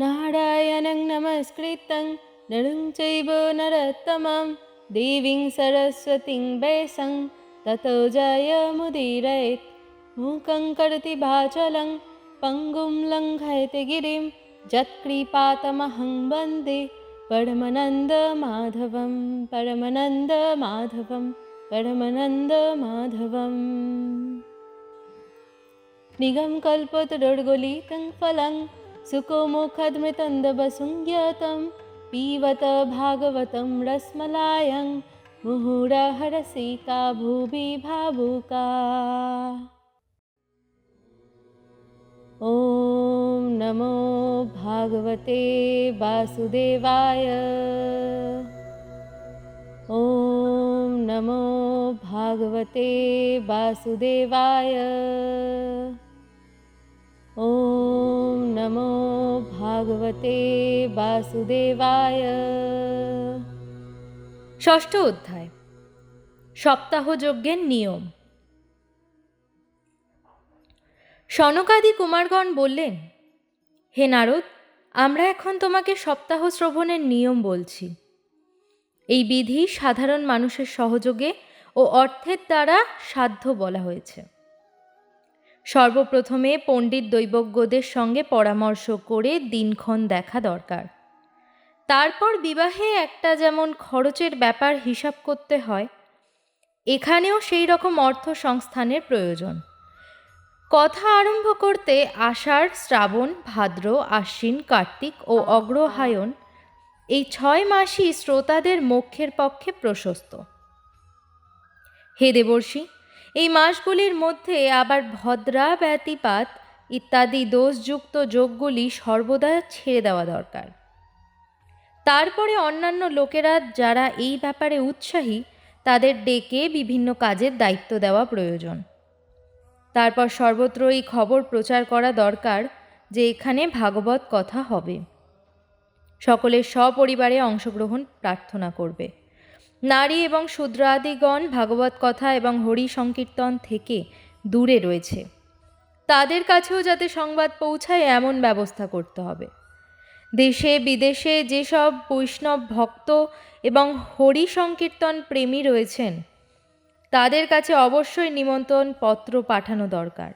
नारायणं नमस्कृतं नरं चैव नरोत्तमं। देवीं सरस्वतीं वैसं ततो जयमुदीरयेत् मूकं करोति वाचलं पङ्गुं लङ्घयति गिरिं यत्कृपातमहं वन्दे। परमनन्दमाधवं परमनन्दमाधवं परमनन्दमाधवम् निगं कल्पतरुर्गलितं फलं सुकोमुखद्मृतन्दवसुञ्ज्ञतं पीबत भागवतं रस्मलायं मुहुरहरसिका भुवि भावुका। ॐ नमो भागवते वासुदेवाय। ॐ नमो भागवते वासुदेवाय ॐ नमो ভাগবতে বাসুদেবায় ষষ্ঠ অধ্যায় সপ্তাহ যজ্ঞের নিয়ম সনকাদি কুমারগণ বললেন হে নারদ আমরা এখন তোমাকে সপ্তাহ শ্রবণের নিয়ম বলছি এই বিধি সাধারণ মানুষের সহযোগে ও অর্থের দ্বারা সাধ্য বলা হয়েছে সর্বপ্রথমে পণ্ডিত দৈবজ্ঞদের সঙ্গে পরামর্শ করে দিনক্ষণ দেখা দরকার। তারপর বিবাহে একটা যেমন খরচের ব্যাপার হিসাব করতে হয়, এখানেও সেই রকম অর্থ সংস্থানের প্রয়োজন। কথা আরম্ভ করতে আষাঢ়, শ্রাবণ, ভাদ্র, আশ্বিন, কার্তিক ও অগ্রহায়ণ এই ছয় মাসই শ্রোতাদের মোক্ষের পক্ষে প্রশস্ত। হে দেবর্ষী এই মাসগুলির মধ্যে আবার ভদ্রা, ব্যতিপাত ইত্যাদি দোষযুক্ত যোগগুলি সর্বদা ছেড়ে দেওয়া দরকার। তারপরে অন্যান্য লোকেরা যারা এই ব্যাপারে উৎসাহী, তাদের ডেকে বিভিন্ন কাজের দায়িত্ব দেওয়া প্রয়োজন। তারপর সর্বত্র এই খবর প্রচার করা দরকার যে এখানে ভাগবত কথা হবে। সকলের সপরিবারে অংশগ্রহণ প্রার্থনা করবে। নারী এবং শূদ্রাদিগণ ভাগবত কথা এবং হরি সংকীর্তন থেকে দূরে রয়েছে। তাদের কাছেও যাতে সংবাদ পৌঁছায়, এমন ব্যবস্থা করতে হবে। দেশে, বিদেশে যেসব বৈষ্ণব ভক্ত এবং হরি সংকীর্তন প্রেমী রয়েছেন, তাদের কাছে অবশ্যই নিমন্ত্রণ পত্র পাঠানো দরকার।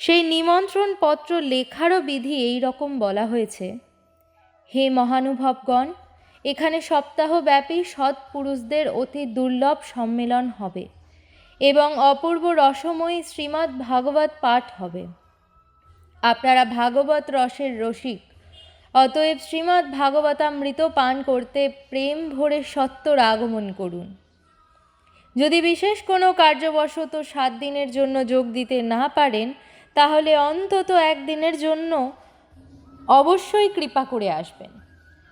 সেই নিমন্ত্রণ পত্র লেখারও বিধি এই রকম বলা হয়েছে। হে মহানুভবগণ এখানে সপ্তাহব্যাপী সৎপুরুষদের অতি দুর্লভ সম্মেলন হবে এবং অপূর্ব রসময়ী শ্রীমদ্ ভাগবত পাঠ হবে। আপনারা ভাগবত রসের রসিক। অতএব শ্রীমদ্ ভাগবতামৃত পান করতে প্রেম ভরে সত্তর আগমন করুন। যদি বিশেষ কোনো কার্যবশত সাত দিনের জন্য যোগ দিতে না পারেন, তাহলে অন্তত একদিনের জন্য অবশ্যই কৃপা করে আসবেন।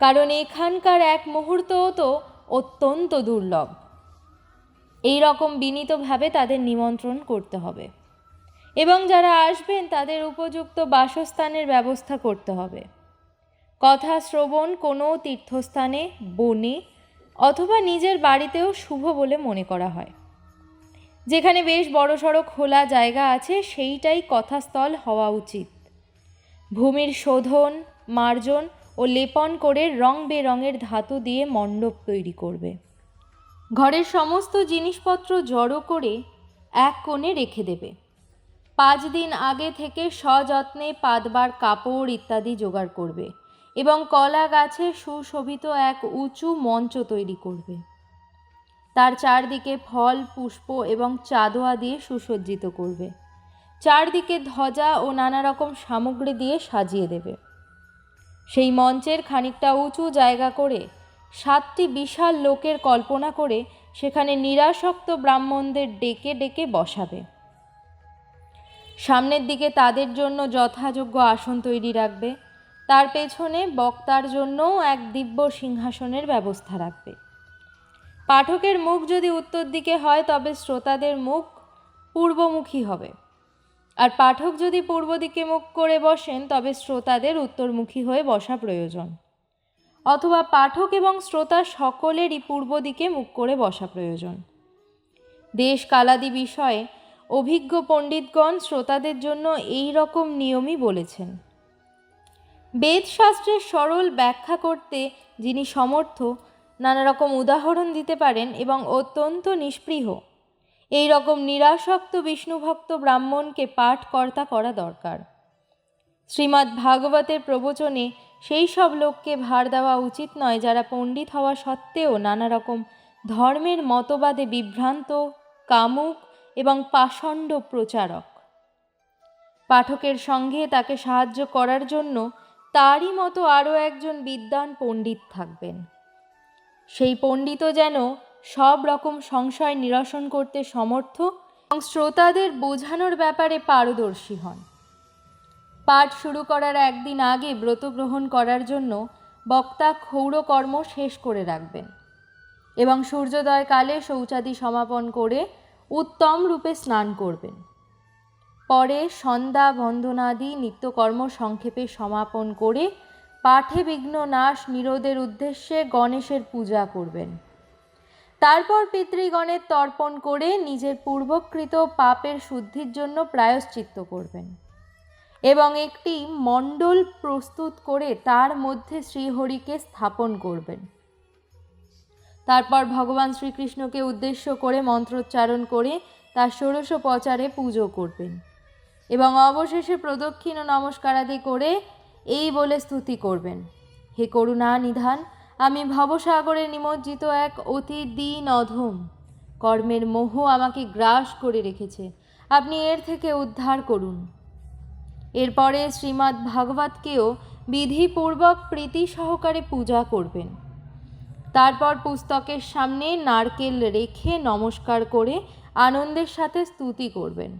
কারণ এখানকার এক মুহূর্তও তো অত্যন্ত দুর্লভ। এই রকম বিনীতভাবে তাদের নিমন্ত্রণ করতে হবে। এবং যারা আসবেন, তাদের উপযুক্ত বাসস্থানের ব্যবস্থা করতে হবে। কথা শ্রবণ কোনো তীর্থস্থানে, বনে অথবা নিজের বাড়িতেও শুভ বলে মনে করা হয়। যেখানে বেশ বড়সড় খোলা জায়গা আছে, সেইটাই কথাস্থল হওয়া উচিত। ভূমির শোধন, মার্জন ও লেপন করে রং বেরঙের ধাতু দিয়ে মণ্ডপ তৈরি করবে। ঘরের সমস্ত জিনিসপত্র জড়ো করে এক কোণে রেখে দেবে। পাঁচ দিন আগে থেকে সযত্নে পাতবার কাপড় ইত্যাদি জোগাড় করবে এবং কলা গাছে সুশোভিত এক উঁচু মঞ্চ তৈরি করবে। তার চারদিকে ফল, পুষ্প এবং চাদোয়া দিয়ে সুসজ্জিত করবে। চারদিকে ধ্বজা ও নানা রকম সামগ্রী দিয়ে সাজিয়ে দেবে। সেই মঞ্চের খানিকটা উঁচু জায়গা করে, সাতটি বিশাল লোকের কল্পনা করে সেখানে নিরাসক্ত ব্রাহ্মণদের ডেকে ডেকে বসাবে। সামনের দিকে তাদের জন্য যথাযোগ্য আসন তৈরি রাখবে। তার পেছনে বক্তার জন্যও এক দিব্য সিংহাসনের ব্যবস্থা রাখবে। পাঠকের মুখ যদি উত্তর দিকে হয়, তবে শ্রোতাদের মুখ পূর্বমুখী হবে। আর পাঠক যদি পূর্ব দিকে মুখ করে বসেন, তবে শ্রোতাদের উত্তরমুখী হয়ে বসা প্রয়োজন। অথবা পাঠক এবং শ্রোতা সকলেরই পূর্ব দিকে মুখ করে বসা প্রয়োজন। দেশ কালাদি বিষয়ে অভিজ্ঞ পণ্ডিতগণ শ্রোতাদের জন্য এই রকম নিয়মই বলেছেন। বেদশাস্ত্রের সরল ব্যাখ্যা করতে যিনি সমর্থ, নানা রকম উদাহরণ দিতে পারেন এবং অত্যন্ত নিষ্পৃহ। এই রকম নিরাসক্ত বিষ্ণুভক্ত ব্রাহ্মণকে পাঠকর্তা করা দরকার। শ্রীমদ্ ভাগবতের প্রবচনে সেই সব লোককে ভার দেওয়া উচিত নয় যারা পণ্ডিত হওয়া সত্ত্বেও নানা রকম ধর্মের মতবাদে বিভ্রান্ত, কামুক এবং পাষণ্ড প্রচারক। পাঠকের সঙ্গে তাকে সাহায্য করার জন্য তারই মতো আরও একজন বিদ্বান পণ্ডিত থাকবেন। সেই পণ্ডিতও যেন সব রকম সংশয় নিরসন করতে সমর্থ এবং শ্রোতাদের বোঝানোর ব্যাপারে পারদর্শী হন। পাঠ শুরু করার একদিন আগে ব্রত গ্রহণ করার জন্য বক্তা ক্ষৌরকর্ম শেষ করে রাখবেন এবং সূর্যোদয়কালে শৌচাদি সমাপন করে উত্তম রূপে স্নান করবেন। পরে সন্ধ্যা বন্ধনাদি নিত্যকর্ম সংক্ষেপে সমাপন করে পাঠে বিঘ্ন নাশ, নিরোধের উদ্দেশ্যে গণেশের পূজা করবেন। তারপর পিতৃগণের তর্পণ করে নিজের পূর্বকৃত পাপের শুদ্ধির জন্য প্রায়শ্চিত্ত করবেন। এবং একটি মণ্ডল প্রস্তুত করে তার মধ্যে শ্রীহরিকে স্থাপন করবেন। তারপর ভগবান শ্রীকৃষ্ণকে উদ্দেশ্য করে মন্ত্রোচ্চারণ করে তার ষোড়শ পচারে পুজো করবেন। এবং অবশেষে প্রদক্ষিণ ও নমস্কারাদি করে এই বলে স্তুতি করবেন। হে করুণা নিধান আমি ভবসাগরে নিমজ্জিত এক অতি দিন অধম কর্মের মোহ আমাকে গ্রাস করে রেখেছে। আপনি এর থেকে উদ্ধার করুন। এরপরে শ্রীমদ্ ভাগবতকেও বিধিপূর্বক প্রীতি সহকারে পূজা করবেন। তারপর পুস্তকের সামনে নারকেল রেখে নমস্কার করে আনন্দের সাথে স্তুতি করবেন।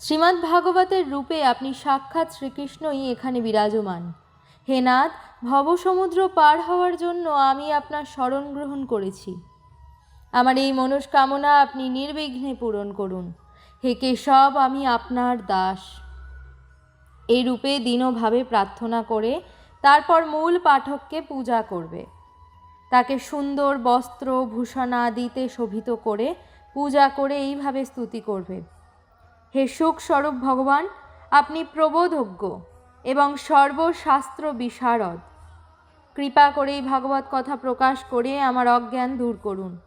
শ্রীমদ্ ভাগবতের রূপে আপনি সাক্ষাৎ শ্রীকৃষ্ণই এখানে বিরাজমান। হে নাথ, ভবসমুদ্র পার হওয়ার জন্য আমি আপনার স্মরণ গ্রহণ করেছি। আমার এই মনস্কামনা আপনি নির্বিঘ্নে পূরণ করুন। হে কেশব, আমি আপনার দাস। এই রূপে দীনভাবে প্রার্থনা করে তারপর মূল পাঠককে পূজা করবে। তাকে সুন্দর বস্ত্র ভূষণাদিতে শোভিত করে পূজা করে এইভাবে স্তুতি করবে। হে সুখস্বরূপ ভগবান, আপনি প্রবোধজ্ঞ। এবং সর্বশাস্ত্র বিশারদ। কৃপা করেই ভাগবত কথা প্রকাশ করে আমার অজ্ঞান দূর করুন।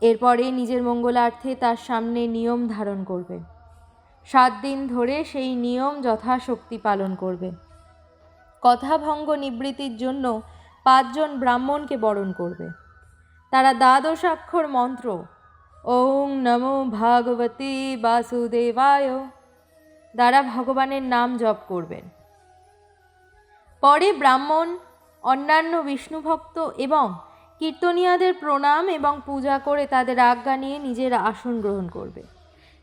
এরপরে নিজের মঙ্গলার্থে তার সামনে নিয়ম ধারণ করবে। সাত দিন ধরে সেই নিয়ম যথাশক্তি পালন করবে। কথাভঙ্গ নিবৃত্তির জন্য পাঁচজন ব্রাহ্মণকে বরণ করবে। তারা দ্বাদশাক্ষর মন্ত্র, ওং নমো ভাগবতী বাসুদেবায়। দ্বারা ভগবানের নাম জপ করবেন। পরে ব্রাহ্মণ, অন্যান্য বিষ্ণুভক্ত এবং কীর্তনিয়াদের প্রণাম এবং পূজা করে তাদের আজ্ঞা নিয়ে নিজের আসন গ্রহণ করবে।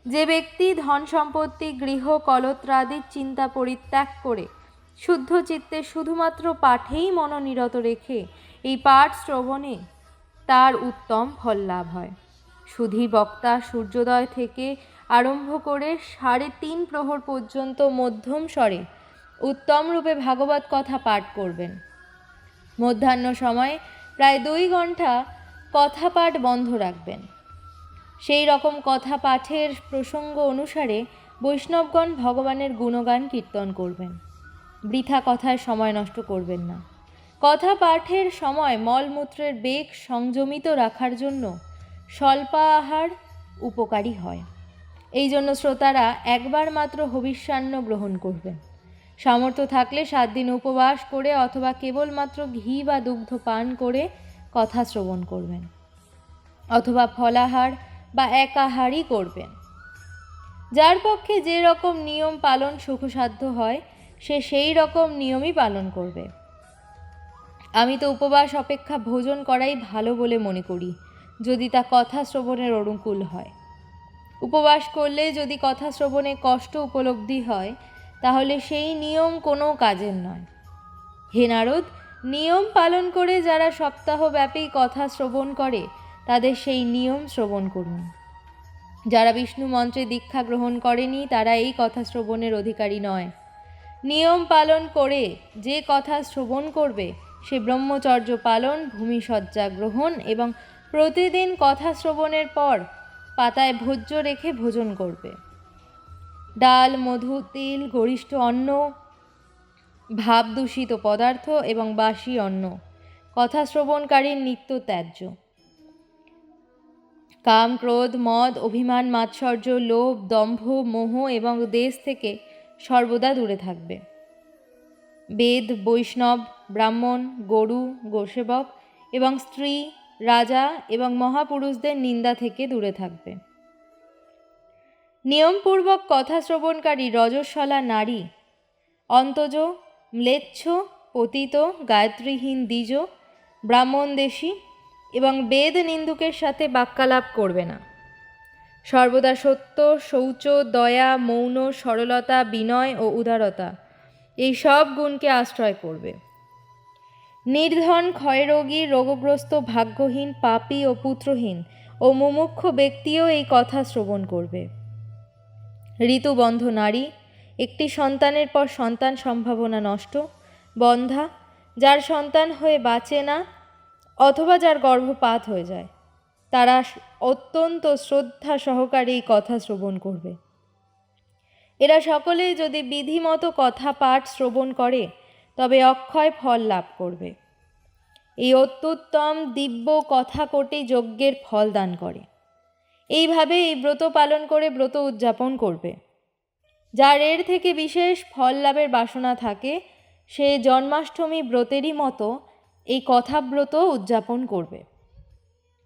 যে ব্যক্তি ধন সম্পত্তি, গৃহ কলত্রাদির চিন্তা পরিত্যাগ করে শুদ্ধ চিত্তে শুধুমাত্র পাঠেই মনোনিরত রেখে এই পাঠ শ্রবণে তার উত্তম ফল লাভ হয়। সুধী বক্তা সূর্যোদয় থেকে আরম্ভ করে সাড়ে তিন প্রহর পর্যন্ত মধ্যম স্বরে উত্তম রূপে ভাগবত কথা পাঠ করবেন। মধ্যাহ্ন সময়ে প্রায় দুই ঘণ্টা কথা পাঠ বন্ধ রাখবেন। সেই রকম কথা পাঠের প্রসঙ্গ অনুসারে বৈষ্ণবগণ ভগবানের গুণগান কীর্তন করবেন। বৃথা কথায় সময় নষ্ট করবেন না। কথা পাঠের সময় মলমূত্রের বেগ সংযমিত রাখার জন্য স্বল্পাহার উপকারী হয়। এই জন্য শ্রোতারা একবার মাত্র হবিষ্যান্ন গ্রহণ করবেন। সামর্থ্য থাকলে সাত দিন উপবাস করে অথবা কেবলমাত্র ঘি বা দুগ্ধ পান করে কথা শ্রবণ করবেন। অথবা ফলাহার বা একাহারই করবেন। যার পক্ষে যে রকম নিয়ম পালন সুখসাধ্য হয়, সে সেই রকম নিয়মই পালন করবে। আমি তো উপবাস অপেক্ষা ভোজন করাই ভালো বলে মনে করি, যদি তা কথা শ্রবণের অনুকূল হয়। উপবাস করলে যদি কথা শ্রবণে কষ্ট উপলব্ধি হয়, তাহলে সেই নিয়ম কোনো কাজের নয়। হে নারদ, নিয়ম পালন করে যারা সপ্তাহব্যাপী কথা শ্রবণ করে, তাদের সেই নিয়ম শ্রবণ করুন। যারা বিষ্ণু মন্ত্রে দীক্ষা গ্রহণ করেনি, তারা এই কথা শ্রবণের অধিকারী নয়। নিয়ম পালন করে যে কথা শ্রবণ করবে, সে ব্রহ্মচর্য পালন, ভূমিসজ্জা গ্রহণ এবং প্রতিদিন কথা শ্রবণের পর পাতায় ভোজ্য রেখে ভোজন করবে। ডাল, মধু, তিল, গরিষ্ঠ অন্ন ভাব দূষিত পদার্থ এবং বাসি অন্ন। কথা শ্রবণকারীর নিত্য ত্যায্য। কাম, ক্রোধ, মদ, অভিমান, মাৎসর্য, লোভ, দম্ভ, মোহ এবং দেশ থেকে সর্বদা দূরে থাকবে। বেদ, বৈষ্ণব, ব্রাহ্মণ, গরু, গোসেবক এবং স্ত্রী রাজা এবং মহাপুরুষদের নিন্দা থেকে দূরে থাকবে। নিয়মপূর্বক কথা শ্রবণকারী রজস্বলা নারী, অন্তজ, ম্লেচ্ছ, পতিত, গায়ত্রীহীন দ্বিজ ব্রাহ্মণদেশী এবং বেদ নিন্দুকের সাথে বাক্যালাপ করবে না। সর্বদা সত্য, শৌচ, দয়া, মৌন, সরলতা, বিনয় ও উদারতা, এই সব গুণকে আশ্রয় করবে। নির্ধন, ক্ষয়রোগী, রোগগ্রস্ত, ভাগ্যহীন, পাপী ও পুত্রহীন ও মুমুক্ষ ব্যক্তিও এই কথা শ্রবণ করবে। ঋতুবন্ধ নারী, একটি সন্তানের পর সন্তান সম্ভাবনা নষ্ট, বন্ধা, যার সন্তান হয়ে বাঁচে না অথবা যার গর্ভপাত হয়ে যায়, তারা অত্যন্ত শ্রদ্ধা সহকারে এই কথা শ্রবণ করবে। এরা সকলেই যদি বিধিমতো কথা পাঠ শ্রবণ করে তবে অক্ষয় ফল লাভ করবে। এই অত্যুত্তম দিব্য কথা কোটি যজ্ঞের ফল দান করে। এইভাবে এই ব্রত পালন করে ব্রত উদযাপন করবে। যার এর থেকে বিশেষ ফল লাভের বাসনা থাকে, সে জন্মাষ্টমী ব্রতেরই মতো এই কথাব্রত উদযাপন করবে।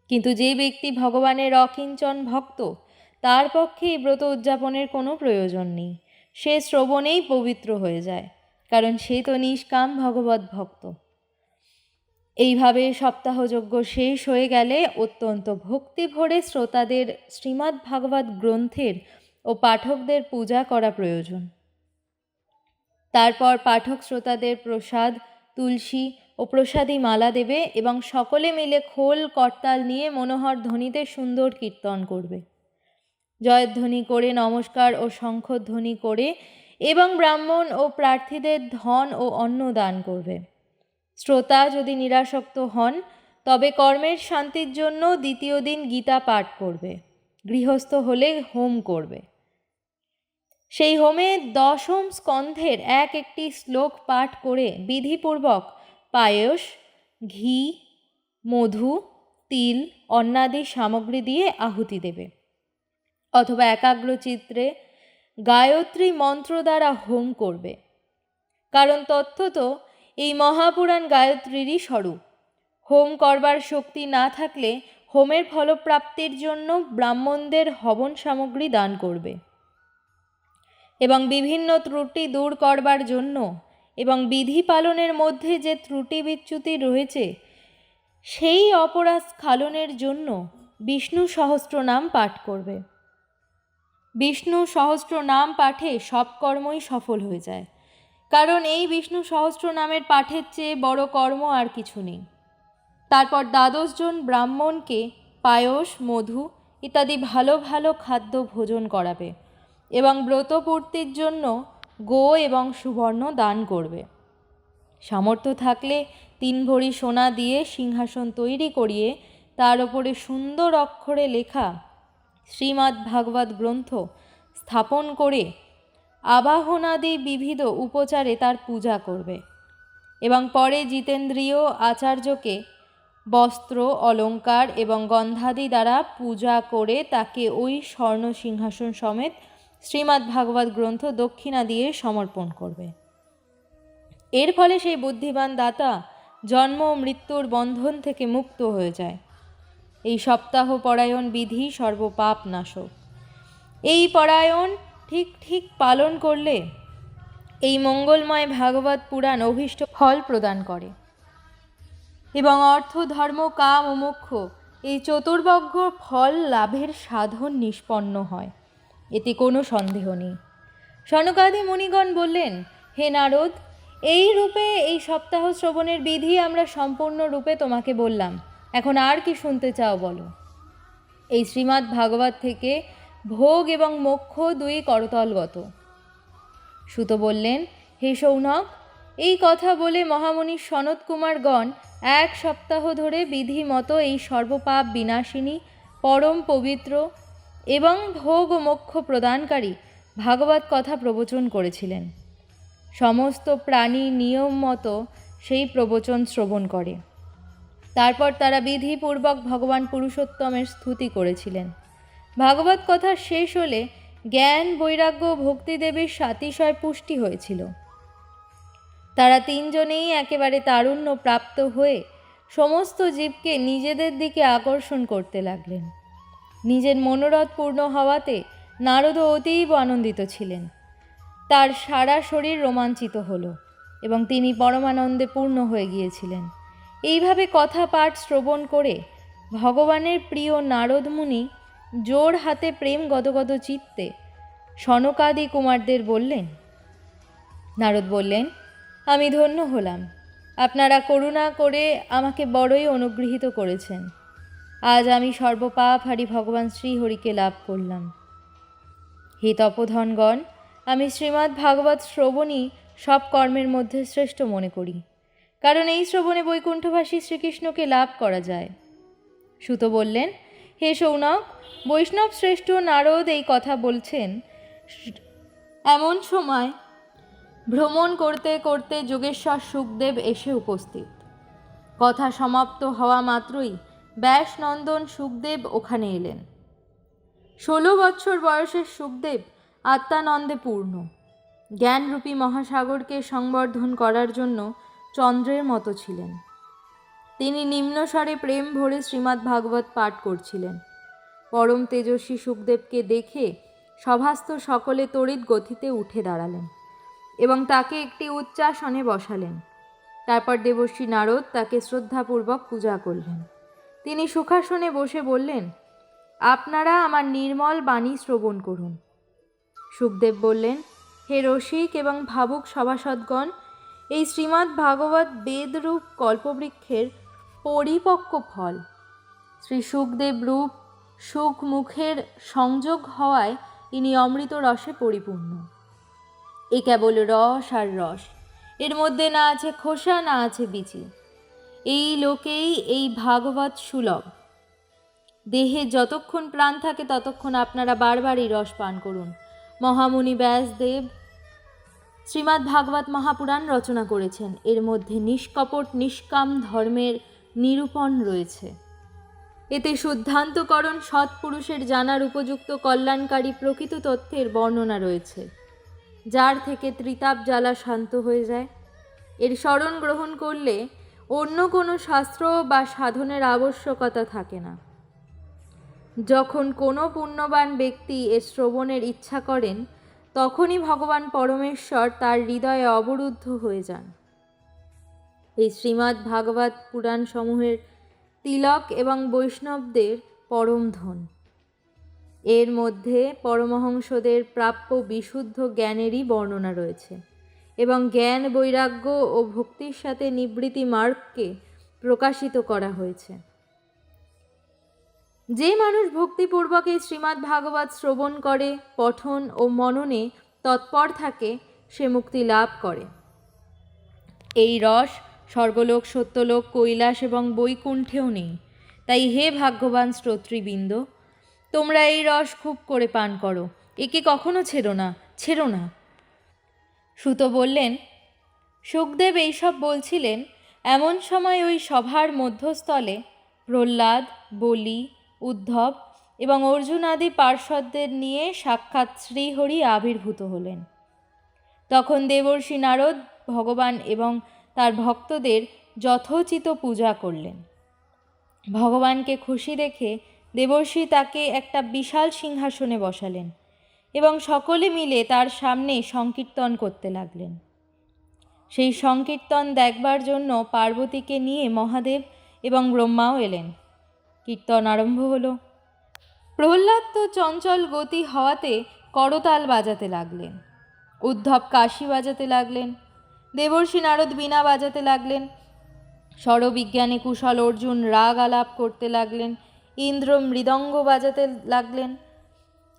কিন্তু যে ব্যক্তি ভগবানের অকিঞ্চন ভক্ত, তার পক্ষে এই ব্রত উদযাপনের কোনো প্রয়োজন নেই। সে শ্রবণেই পবিত্র হয়ে যায়। কারণ সে তো নিষ্কাম ভগবত ভক্ত। এইভাবে সপ্তাহযজ্ঞ শেষ হয়ে গেলে অত্যন্ত ভক্তি ভরে শ্রোতাদের শ্রীমদ্ ভাগবত গ্রন্থের ও পাঠকদের পূজা করা প্রয়োজন। তারপর পাঠক শ্রোতাদের প্রসাদ, তুলসী ও প্রসাদী মালা দেবে এবং সকলে মিলে খোল, করতাল নিয়ে মনোহর ধ্বনিতে সুন্দর কীর্তন করবে। জয়ধ্বনি করে নমস্কার ও শঙ্খধ্বনি করে এবং ব্রাহ্মণ ও প্রার্থীদের ধন ও অন্ন দান করবে। শ্রোতা যদি নিরাসক্ত হন, তবে কর্মের শান্তির জন্য দ্বিতীয় দিন গীতা পাঠ করবে। গৃহস্থ হলে হোম করবে। সেই হোমে দশম স্কন্ধের এক একটি শ্লোক পাঠ করে বিধিপূর্বক পায়স, ঘি, মধু, তিল, অন্নাদি সামগ্রী দিয়ে আহুতি দেবে। অথবা একাগ্রচিত্রে গায়ত্রী মন্ত্র দ্বারা হোম করবে। কারণ তথ্যত এই মহাপুরাণ গায়ত্রীরই স্বরূপ। হোম করবার শক্তি না থাকলে হোমের ফলপ্রাপ্তির জন্য ব্রাহ্মণদের হবন সামগ্রী দান করবে। এবং বিভিন্ন ত্রুটি দূর করবার জন্য এবং বিধি পালনের মধ্যে যে ত্রুটি বিচ্যুতি রয়েছে, সেই অপরাধ স্খালনের জন্য বিষ্ণু সহস্র নাম পাঠ করবে। বিষ্ণু সহস্র নাম পাঠে সব কর্মই সফল হয়ে যায়। কারণ এই বিষ্ণু সহস্র নামের পাঠের চেয়ে বড় কর্ম আর কিছু নেই। তারপর দ্বাদশ জন ব্রাহ্মণকে পায়স, মধু ইত্যাদি ভালো ভালো খাদ্য ভোজন করাবে এবং ব্রতপূর্তির জন্য গো এবং সুবর্ণ দান করবে। সামর্থ্য থাকলে তিন ভরি সোনা দিয়ে সিংহাসন তৈরি করিয়ে তার ওপরে সুন্দর অক্ষরে লেখা শ্রীমদ্ ভাগবত গ্রন্থ স্থাপন করে আবাহনাদি বিবিধ উপচারে তার পূজা করবে এবং পরে জিতেন্দ্রীয় আচার্যকে বস্ত্র, অলঙ্কার এবং গন্ধাদি দ্বারা পূজা করে তাকে ওই স্বর্ণ সিংহাসন সমেত শ্রীমদ্ ভাগবত গ্রন্থ দক্ষিণা দিয়ে সমর্পণ করবে। এর ফলে সেই বুদ্ধিমান দাতা জন্ম মৃত্যুর বন্ধন থেকে মুক্ত হয়ে যায়। এই সপ্তাহ পরায়ণ বিধি সর্বপাপ নাশক এই পরায়ণ ঠিক ঠিক পালন করলে এই মঙ্গলময় ভাগবত পুরাণ অভীষ্ট ফল প্রদান করে। এবং অর্থ, ধর্ম, কাম ও মোক্ষ এই চতুর্বজ্ঞ ফল লাভের সাধন নিষ্পন্ন হয়। এতে কোনো সন্দেহ নেই। সনকাদি মুনিগণ বললেন, হে নারদ, এই রূপে এই সপ্তাহ শ্রবণের বিধি আমরা সম্পূর্ণ রূপে তোমাকে বললাম। এখন আর কি শুনতে চাও বলো? এই শ্রীমদ্ ভাগবত থেকে ভোগ এবং মোক্ষ দুই করতলগত। সুত বললেন, হে সৌনক, এই কথা বলে মহামণি সনত কুমারগণ এক সপ্তাহ ধরে বিধি মতো এই সর্বপাপ বিনাশিনী, পরম পবিত্র এবং ভোগ ও মোক্ষ প্রদানকারী ভাগবত কথা প্রবচন করেছিলেন। সমস্ত প্রাণী নিয়ম মতো সেই প্রবচন শ্রবণ করে। তারপর তারা বিধিপূর্বক ভগবান পুরুষোত্তমের স্তুতি করেছিলেন। ভাগবত কথা শেষ হলে জ্ঞান, বৈরাগ্য ভক্তিদেবীর সাতিশয় পুষ্টি হয়েছিল। তারা তিনজনেই একেবারে তারুণ্য প্রাপ্ত হয়ে সমস্ত জীবকে নিজেদের দিকে আকর্ষণ করতে লাগলেন। নিজের মনোরথ পূর্ণ হওয়াতে নারদ অতীব আনন্দিত ছিলেন। তার সারা শরীর রোমাঞ্চিত হল এবং তিনি পরমানন্দে পূর্ণ হয়ে গিয়েছিলেন। এইভাবে কথা পাঠ শ্রবণ করে ভগবানের প্রিয় নারদ মুনি জোর হাতে প্রেম গদগদ চিত্তে সনকাদি কুমারদের বললেন, নারদ বললেন, আমি ধন্য হলাম। আপনারা করুণা করে আমাকে বড়ই অনুগৃহীত করেছেন। আজ আমি সর্বপাপ হারি ভগবান শ্রীহরিকে লাভ করলাম। হে তপধনগণ, আমি শ্রীমদ্ ভাগবত শ্রবণই সব কর্মের মধ্যে শ্রেষ্ঠ মনে করি। কারণ এই শ্রবণে বৈকুণ্ঠবাসী শ্রীকৃষ্ণকে লাভ করা যায়। সুত বললেন, হে সৌনক, বৈষ্ণব শ্রেষ্ঠ নারদ এই কথা বলছেন। এমন সময় ভ্রমণ করতে করতে যোগেশ্বর সুখদেব এসে উপস্থিত। কথা সমাপ্ত হওয়া মাত্রই ব্যাসনন্দন সুখদেব ওখানে এলেন। ষোলো বছর বয়সের সুখদেব আত্মানন্দে পূর্ণ। জ্ঞানরূপী মহাসাগরকে সংবর্ধন করার জন্য চন্দ্রের মতো ছিলেন। তিনি নিম্নস্বরে প্রেম ভরে শ্রীমদ্ ভাগবত পাঠ করছিলেন। পরম তেজস্বী সুখদেবকে দেখে সভাস্থ সকলে তড়িৎ গতিতে উঠে দাঁড়ালেন এবং তাকে একটি উচ্চাসনে বসালেন। তারপর দেবশ্রী নারদ তাকে শ্রদ্ধাপূর্বক পূজা করলেন। তিনি সুখাসনে বসে বললেন, আপনারা আমার নির্মল বাণী শ্রবণ করুন। সুখদেব বললেন, হে রসিক এবং ভাবুক সভাসদগণ এই শ্রীমদ্ ভাগবত বেদরূপ কল্পবৃক্ষের পরিপক্ক ফল। শ্রী সুখদেব রূপ সুখ মুখের সংযোগ হওয়ায় ইনি অমৃত রসে পরিপূর্ণ। এ কেবল রস আর রস, এর মধ্যে না আছে খোসা, না আছে বিচি। এই লোকেই এই ভাগবত সুলভ। দেহে যতক্ষণ প্রাণ থাকে ততক্ষণ আপনারা বারবারই রস পান করুন। মহামুনি ব্যাসদেব শ্রীমদ্ ভাগবত মহাপুরাণ রচনা করেছেন। এর মধ্যে নিষ্কপট, নিষ্কাম ধর্মের নিরূপণ রয়েছে। এতে শুদ্ধান্তকরণ, সৎপুরুষের জানার উপযুক্ত কল্যাণকারী প্রকৃত তথ্যের বর্ণনা রয়েছে। যার থেকে ত্রিতাপ জ্বালা শান্ত হয়ে যায়। এর স্মরণ গ্রহণ করলে অন্য কোনো শাস্ত্র বা সাধনের আবশ্যকতা থাকে না। যখন কোনো পুণ্যবান ব্যক্তি এর শ্রবণের ইচ্ছা করেন তখনই ভগবান পরমেশ্বর তার হৃদয়ে অবরুদ্ধ হয়ে যান। এই শ্রীমদ্ ভাগবত পুরাণ সমূহের তিলক এবং বৈষ্ণবদের পরম ধন। এর মধ্যে পরমহংসদের প্রাপ্য বিশুদ্ধ জ্ঞানেরই বর্ণনা রয়েছে এবং জ্ঞান, বৈরাগ্য ও ভক্তির সাথে নিবৃত্তি মার্গকে প্রকাশিত করা হয়েছে। যে মানুষ ভক্তিপূর্বক এই শ্রীমদ্ ভাগবত শ্রবণ করে, পঠন ও মননে তৎপর থাকে, সে মুক্তি লাভ করে। এই রস স্বর্গলোক, সত্যলোক, কৈলাস এবং বৈকুণ্ঠেও নেই। তাই হে ভাগ্যবান শ্রোতৃবৃন্দ, তোমরা এই রস খুব করে পান করো। একে কখনো ছেড়ো না ছেড়ো না। সুতো বললেন, সুখদেব এইসব বলছিলেন, এমন সময় ওই সভার মধ্যস্থলে প্রহ্লাদ, বলি উদ্ধব এবং অর্জুন আদি পার্শ্বদদের নিয়ে সাক্ষাৎ শ্রীহরি আবির্ভূত হলেন। তখন দেবর্ষি নারদ ভগবান এবং তার ভক্তদের যথোচিত পূজা করলেন। ভগবানকে খুশি দেখে দেবর্ষি তাকে একটা বিশাল সিংহাসনে বসালেন এবং সকলে মিলে তার সামনে সংকীর্তন করতে লাগলেন। সেই সংকীর্তন দেখবার জন্য পার্বতীকে নিয়ে মহাদেব এবং ব্রহ্মাও এলেন। কীর্তন আরম্ভ হলো। প্রহ্লাদ তো চঞ্চল গতি হওয়াতে করতাল বাজাতে লাগলেন। উদ্ধব কাশি বাজাতে লাগলেন। দেবর্ষি নারদ বীণা বাজাতে লাগলেন। স্বরবিজ্ঞানী কুশল অর্জুন রাগ আলাপ করতে লাগলেন। ইন্দ্র মৃদঙ্গ বাজাতে লাগলেন।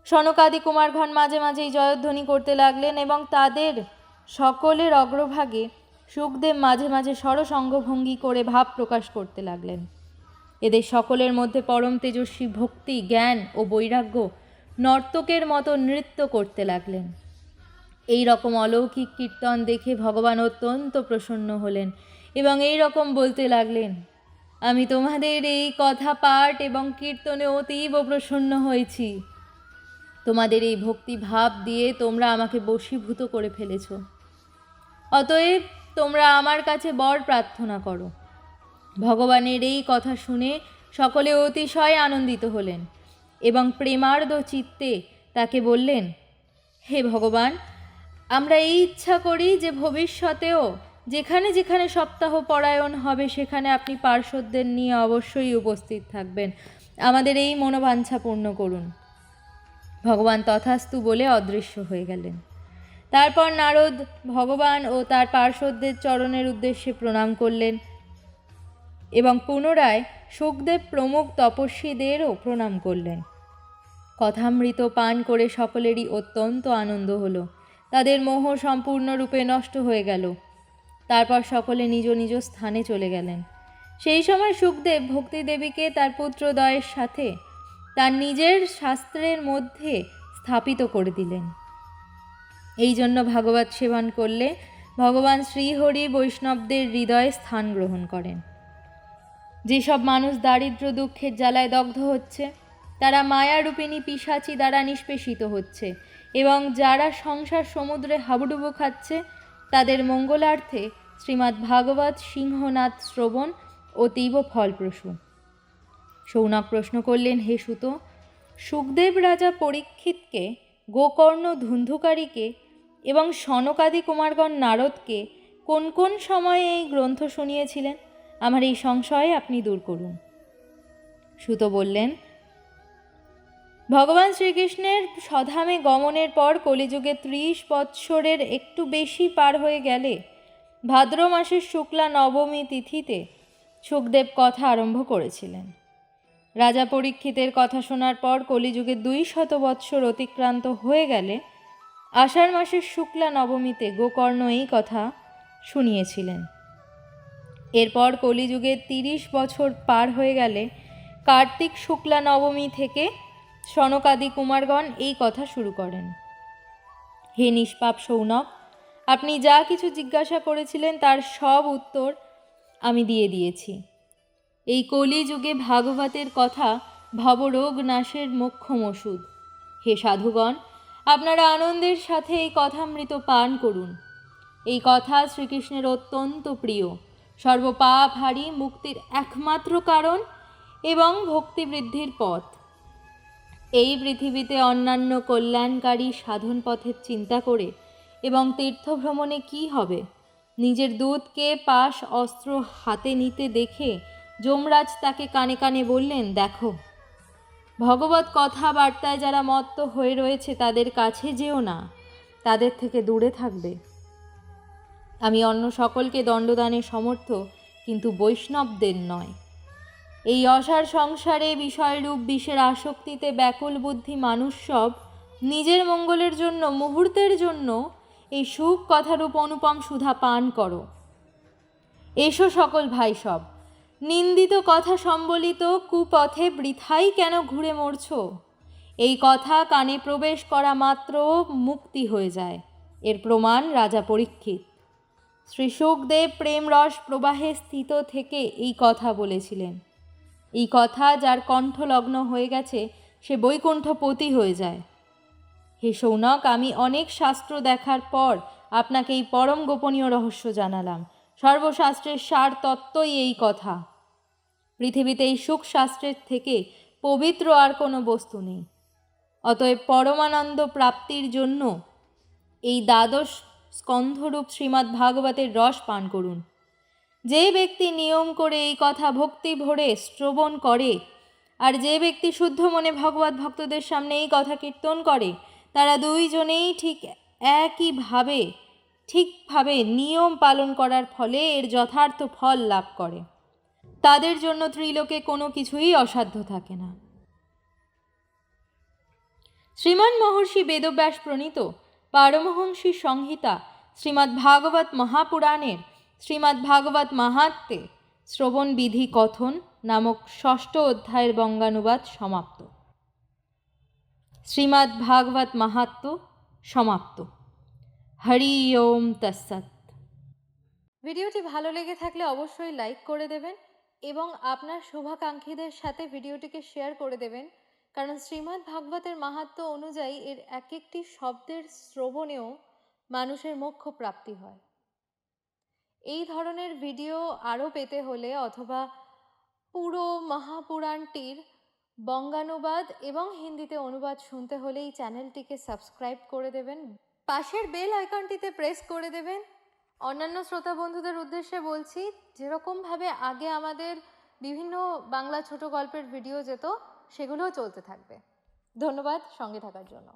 সনকাদি কুমারগণ মাঝে মাঝেই জয়ধ্বনি করতে লাগলেন এবং তাদের সকলের অগ্রভাগে সুখদেব মাঝে মাঝে স্বরসঙ্গভঙ্গি করে ভাব প্রকাশ করতে লাগলেন। এদের সকলের মধ্যে পরম তেজস্বী ভক্তি, জ্ঞান ও বৈরাগ্য নর্তকের মতো নৃত্য করতে লাগলেন। এই রকম অলৌকিক কীর্তন দেখে ভগবান অত্যন্ত প্রসন্ন হলেন এবং এই রকম বলতে লাগলেন, আমি তোমাদের এই কথা পাঠ এবং কীর্তনে অতীব প্রসন্ন হয়েছি। তোমাদের এই ভক্তি ভাব দিয়ে তোমরা আমাকে বশীভূত করে ফেলেছ। অতএব তোমরা আমার কাছে বর প্রার্থনা করো। ভগবানের এই কথা শুনে সকলে অতিশয় আনন্দিত হলেন এবং প্রেমার্দ চিত্তে তাকে বললেন, হে ভগবান, আমরা এই ইচ্ছা করি যে ভবিষ্যতেও যেখানে যেখানে সপ্তাহ পরায়ণ হবে সেখানে আপনি পার্শ্বদের নিয়ে অবশ্যই উপস্থিত থাকবেন। আমাদের এই মনোবাঞ্ছা পূর্ণ করুন। ভগবান তথাস্তু বলে অদৃশ্য হয়ে গেলেন। তারপর নারদ ভগবান ও তার পার্শ্বদের চরণের উদ্দেশ্যে প্রণাম করলেন। এবং পুনরায় সুখদেব প্রমুখ তপস্বীদেরও প্রণাম করলেন। কথামৃত পান করে সকলেরই অত্যন্ত আনন্দ হলো। তাদের মোহ সম্পূর্ণরূপে নষ্ট হয়ে গেল। তারপর সকলে নিজ নিজ স্থানে চলে গেলেন। সেই সময় সুখদেব ভক্তিদেবীকে তার পুত্রদয়ের সাথে তার নিজের শাস্ত্রের মধ্যে স্থাপিত করে দিলেন। এই জন্য ভাগবত সেবন করলে ভগবান শ্রীহরি বৈষ্ণবদের হৃদয়ে স্থান গ্রহণ করেন। যেসব মানুষ দারিদ্র দুঃখের জ্বালায় দগ্ধ হচ্ছে, তারা মায়ারূপিণী পিসাচি দ্বারা নিষ্পেষিত হচ্ছে এবং যারা সংসার সমুদ্রে হাবুডুবু খাচ্ছে, তাদের মঙ্গলার্থে শ্রীমদ্ ভাগবত সিংহনাথ শ্রবণ অতীব ফলপ্রসূ। সৌনক প্রশ্ন করলেন, হে সুত, সুখদেব রাজা পরীক্ষিতকে, গোকর্ণ ধুন্ধুকারীকে এবং সনকাদি কুমারগণ নারদকে কোন কোন সময়ে এই গ্রন্থ শুনিয়েছিলেন? আমার এই সংশয় আপনি দূর করুন। সুত বললেন, ভগবান শ্রীকৃষ্ণের স্বধামে গমনের পর কলিযুগে ত্রিশ বৎসরের একটু বেশি পার হয়ে গেলে ভাদ্র মাসের শুক্লা নবমী তিথিতে সুখদেব কথা আরম্ভ করেছিলেন। রাজা পরীক্ষিতের কথা শোনার পর কলিযুগে দুই শত বৎসর অতিক্রান্ত হয়ে গেলে আষাঢ় মাসের শুক্লা নবমীতে গোকর্ণ এই কথা শুনিয়েছিলেন। এরপর কলিযুগে তিরিশ বছর পার হয়ে গেলে কার্তিক শুক্লা নবমী থেকে সনকাদি কুমারগণ এই কথা শুরু করেন। হে নিষ্পাপ সৌনক, আপনি যা কিছু জিজ্ঞাসা করেছিলেন তার সব উত্তর আমি দিয়ে দিয়েছি। এই কলিযুগে ভাগবতের কথা ভবরোগ নাশের মোক্ষম ওষুধ হে সাধুগণ, আপনারা আনন্দের সাথে এই কথামৃত পান করুন। এই কথা শ্রীকৃষ্ণের অত্যন্ত প্রিয়। সর্বপাপ হারি মুক্তির একমাত্র কারণ এবং ভক্তি বৃদ্ধির পথ। এই পৃথিবীতে অন্যান্য কল্যাণকারী সাধন পথের চিন্তা করে এবং তীর্থভ্রমণে কি হবে? নিজের দুধকে পাশ অস্ত্র হাতে নিতে দেখে যমরাজ তাকে কানে কানে বললেন, দেখো, ভগবত কথাবার্তায় যারা মত্ত হয়ে রয়েছে তাদের কাছে যেও না, তাদের থেকে দূরে থাকবে। আমি অন্য সকলকে দণ্ডদানে সমর্থ, কিন্তু বৈষ্ণবদের নয়। এই অসার সংসারে বিষয়রূপ বিষের আসক্তিতে ব্যাকুল বুদ্ধি মানুষ সব নিজের মঙ্গলের জন্য, মুহূর্তের জন্য এই সুখ কথারূপ অনুপম সুধা পান করো। এসো সকল ভাই সব নিন্দিত কথা সম্বলিত কুপথে বৃথাই কেন ঘুরে মরছ? এই কথা কানে প্রবেশ করা মাত্র মুক্তি হয়ে যায়, এর প্রমাণ রাজা পরীক্ষিত। শ্রী সুখদেব প্রেম রস প্রবাহে স্থিত থেকে এই কথা বলেছিলেন। এই কথা যার কণ্ঠলগ্ন হয়ে গেছে, সে বৈকুণ্ঠপতি হয়ে যায়। হে সৌনক, আমি অনেক শাস্ত্র দেখার পর আপনাকে এই পরম গোপনীয় রহস্য জানালাম। সর্বশাস্ত্রের সার তত্ত্বই এই কথা। পৃথিবীতে এই সুখ শাস্ত্রের থেকে পবিত্র আর কোনো বস্তু নেই। অতএব পরমানন্দ প্রাপ্তির জন্য এই দ্বাদশ স্কন্ধরূপ শ্রীমদ্ ভাগবতের রস পান করুন। যে ব্যক্তি নিয়ম করে এই কথা ভক্তি ভরে শ্রবণ করে, আর যে ব্যক্তি শুদ্ধ মনে ভগবত ভক্তদের সামনে এই কথা কীর্তন করে, তারা দুইজনেই ঠিক একইভাবে, ঠিকভাবে নিয়ম পালন করার ফলে এর যথার্থ ফল লাভ করে। তাদের জন্য ত্রিলোকে কোনো কিছুই অসাধ্য থাকে না। শ্রীমান মহর্ষি বেদব্যাস প্রণীত পারমহংসী সংহিতা শ্রীমদ্ ভাগবত মহাপুরাণের শ্রীমদ্ ভাগবত মাহাত্মে শ্রবণ বিধি কথন নামক ষষ্ঠ অধ্যায়ের বঙ্গানুবাদ সমাপ্ত। শ্রীমদ্ ভাগবত মাহাত্ম সমাপ্ত। হরি ওম তৎসৎ। ভিডিওটি ভালো লেগে থাকলে অবশ্যই লাইক করে দেবেন এবং আপনার শুভাকাঙ্ক্ষীদের সাথে ভিডিওটিকে শেয়ার করে দেবেন। কারণ শ্রীমদ্ ভাগবতের মাহাত্ম্য অনুযায়ী এর এক একটি শব্দের শ্রবণেও মানুষের মোক্ষ প্রাপ্তি হয়। এই ধরনের ভিডিও আরও পেতে হলে অথবা পুরো মহাপুরাণটির বঙ্গানুবাদ এবং হিন্দিতে অনুবাদ শুনতে হলে এই চ্যানেলটিকে সাবস্ক্রাইব করে দেবেন। পাশের বেল আইকনটিতে প্রেস করে দেবেন। অন্যান্য শ্রোতা বন্ধুদের উদ্দেশ্যে বলছি, যেরকমভাবে আগে আমাদের বিভিন্ন বাংলা ছোট গল্পের ভিডিও যেত সেগুলোও চলতে থাকবে। ধন্যবাদ সঙ্গে থাকার জন্য।